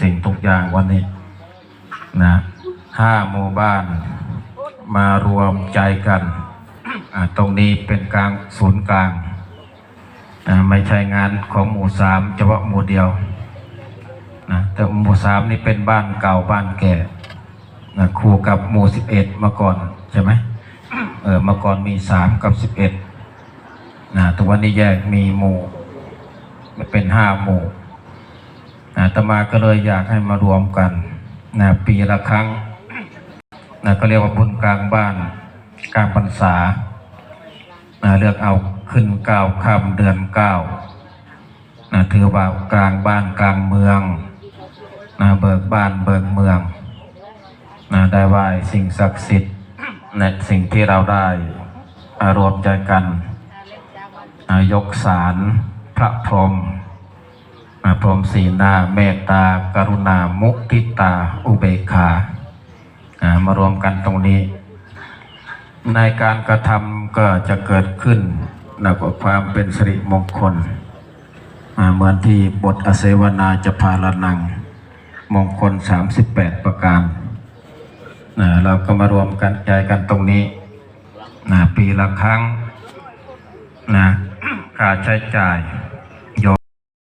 สิ่งทุกอย่างวันนี้นะห้าหมู่บ้านมารวมใจกัน ตรงนี้เป็นกลางศูนย์กลาง ไม่ใช่งานของหมู่สามเฉพาะหมู่เดียวนะแต่หมู่สามนี่เป็นบ้านเก่าบ้านแก่นะคู่กับหมู่สิบเอ็ดมาก่อนใช่ไหมเออมาก่อนมีสามกับสิบเอ็ดนะทุกวันนี้แยกมีหมู่เป็นห้าหมู่ อาตมาก็เลยอยากให้มารวมกันนะปีละครั้งนะก็เรียกว่าบุญกลางบ้านกลางพรรษานะเลือกเอาขึ้นเก้าค่ำเดือนเก้านะถือว่ากลางบ้านกลางเมืองนะเบิกบ้านเบิกเมืองนะได้ไหว้สิ่งศักดิ์สิทธิ์ในสิ่งที่เราได้อารวมใจกัน ยกสารพระพรหม พรหมสีนาเมตตา กรุณา มุทิตา อุเบกขามารวมกันตรงนี้ ในการกระทำก็จะเกิดขึ้นนะกับความเป็นสิริมงคลเหมือนที่บทอเสวนาจะพาลนัง มงคล 38 ประการนะเราก็มารวมกันใจกันตรงนี้นะปีละครั้งนะค่าใช้จ่าย